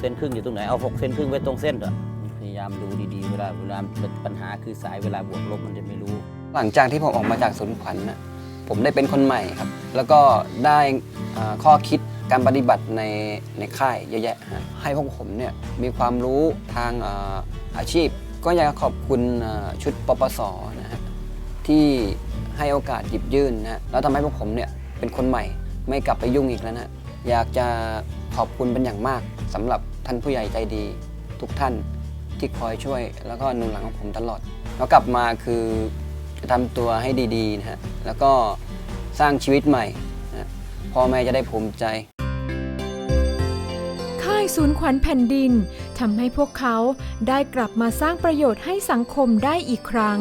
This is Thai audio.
เส้นครึ่งอยู่ตรงไหนเอาหกเซนครึ่งไว้ตรงเส้นเถอะพยายามดูดีๆ เวลาเวลาปัญหาคือสายเวลาบวกลบมันจะไม่รู้ หลังจากที่ผมออกมาจากศูนย์ขวัญน่ะผมได้เป็นคนใหม่ครับ แล้วก็ได้ข้อคิดการปฏิบัติในในค่ายเยอะแยะฮะให้พวกผมเนี่ยมีความรู้ทางอาชีพ ก็อยากจะขอบคุณชุดปปสนะฮะที่ให้โอกาสหยิบยื่นนะฮะแล้วทำให้พวกผมเนี่ยเป็นคนใหม่ไม่กลับไปยุ่งอีกแล้วนะอยากจะ ขอบคุณเป็นอย่างมากสำหรับท่านผู้ใหญ่ใจดี ทุกท่านที่คอยช่วย แล้วก็หนุนหลังของผมตลอด แล้วกลับมาคือจะทำตัวให้ดีๆนะฮะแล้วก็สร้างชีวิตใหม่นะพ่อแม่จะได้ภูมิใจ ค่ายศูนย์ขวัญแผ่นดินทำให้พวกเขาได้กลับมาสร้างประโยชน์ให้สังคมได้อีกครั้ง